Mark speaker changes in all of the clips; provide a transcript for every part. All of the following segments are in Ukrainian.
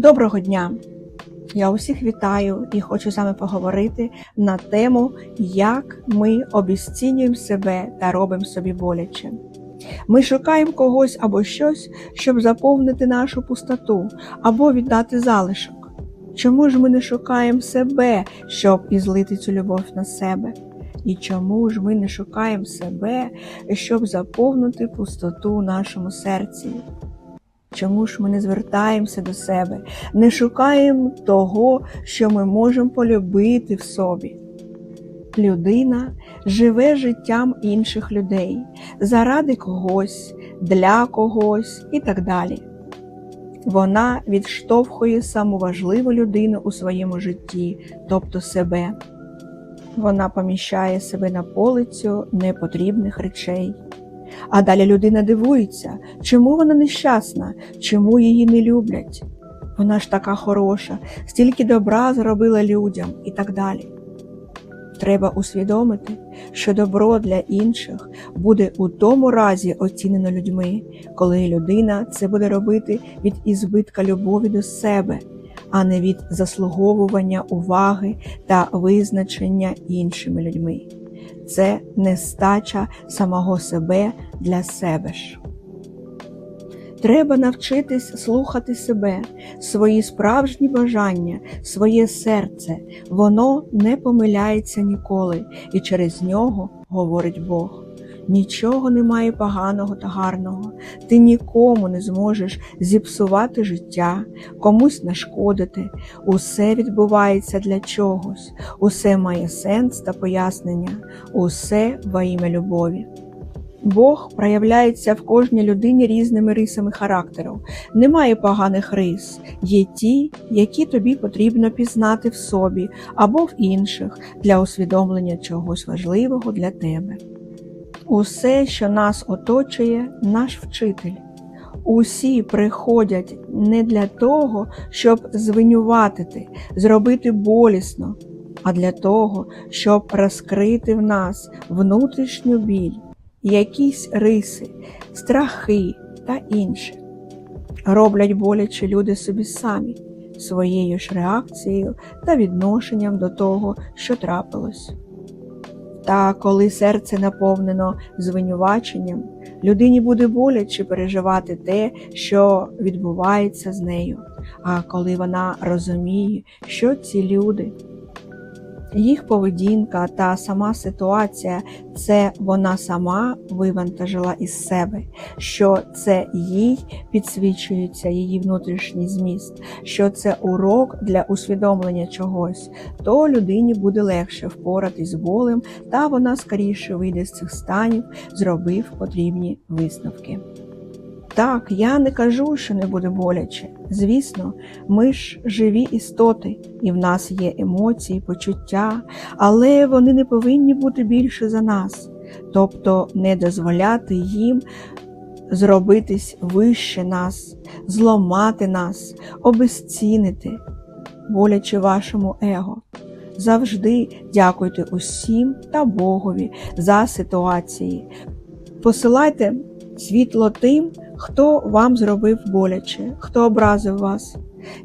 Speaker 1: Доброго дня! Я усіх вітаю і хочу з вами поговорити на тему, як ми обіцінюємо себе та робимо собі боляче. Ми шукаємо когось або щось, щоб заповнити нашу пустоту або віддати залишок. Чому ж ми не шукаємо себе, щоб ізлити цю любов на себе? І чому ж ми не шукаємо себе, щоб заповнити пустоту у нашому серці? Чому ж ми не звертаємося до себе, не шукаємо того, що ми можемо полюбити в собі? Людина живе життям інших людей заради когось, для когось і так далі. Вона відштовхує саму важливу людину у своєму житті, тобто себе. Вона поміщає себе на полицю непотрібних речей. А далі людина дивується, чому вона нещасна, чому її не люблять. Вона ж така хороша, стільки добра зробила людям і так далі. Треба усвідомити, що добро для інших буде у тому разі оцінено людьми, коли людина це буде робити від ізбитка любові до себе, а не від заслуговування уваги та визначення іншими людьми це нестача самого себе для себе ж. Треба навчитись слухати себе, свої справжні бажання, своє серце. Воно не помиляється ніколи, і через нього говорить Бог. Нічого немає поганого та гарного. Ти нікому не зможеш зіпсувати життя, комусь нашкодити. Усе відбувається для чогось, усе має сенс та пояснення, усе во ім'я любові. Бог проявляється в кожній людині різними рисами характеру. Немає поганих рис, є ті, які тобі потрібно пізнати в собі або в інших для усвідомлення чогось важливого для тебе. Усе, що нас оточує, наш вчитель. Усі приходять не для того, щоб звинуватити, зробити болісно, а для того, щоб розкрити в нас внутрішню біль, якісь риси, страхи та інше. Роблять боляче люди собі самі, своєю ж реакцією та відношенням до того, що трапилось. Та коли серце наповнено звинуваченням, людині буде боляче переживати те, що відбувається з нею. А коли вона розуміє, що ці люди їх поведінка та сама ситуація це вона сама вивантажила із себе, що це їй підсвічується її внутрішній зміст, що це урок для усвідомлення чогось, то людині буде легше впоратись з болем, та вона скоріше вийде з цих станів, зробив потрібні висновки. Так, я не кажу, що не буде боляче. Звісно, ми ж живі істоти, і в нас є емоції, почуття, але вони не повинні бути більше за нас, тобто не дозволяти їм зробитись вище нас, зламати нас, обезцінити, боляче вашому его. Завжди дякуйте усім та Богові за ситуації. Посилайте світло тим, хто вам зробив боляче, хто образив вас.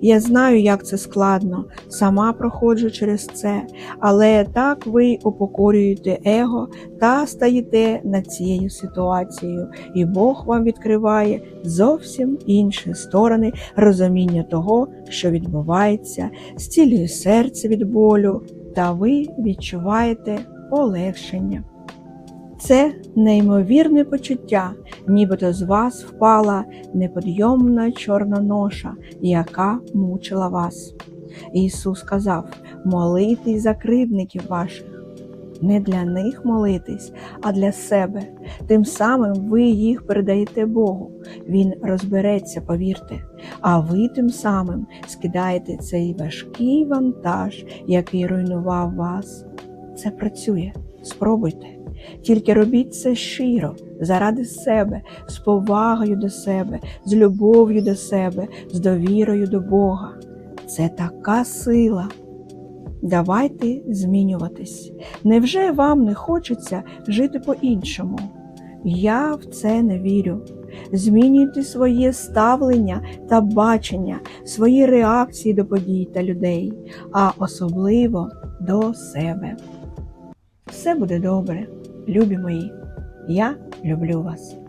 Speaker 1: Я знаю, як це складно, сама проходжу через це, але так ви упокорюєте его та стаєте над цією ситуацією, і Бог вам відкриває зовсім інші сторони розуміння того, що відбувається, зцілює серце від болю, та ви відчуваєте полегшення. Це неймовірне почуття, нібито з вас впала неподйомна чорна ноша, яка мучила вас. Ісус сказав: молитись за кривдників ваших. Не для них молитись, а для себе. Тим самим ви їх передаєте Богу. Він розбереться, повірте, а ви тим самим скидаєте цей важкий вантаж, який руйнував вас. Це працює. Спробуйте. Тільки робіть це щиро, заради себе, з повагою до себе, з любов'ю до себе, з довірою до Бога. Це така сила. Давайте змінюватись. Невже вам не хочеться жити по-іншому? Я в це не вірю. Змінюйте своє ставлення та бачення, свої реакції до подій та людей, а особливо до себе. Все буде добре, любі мої. Я люблю вас.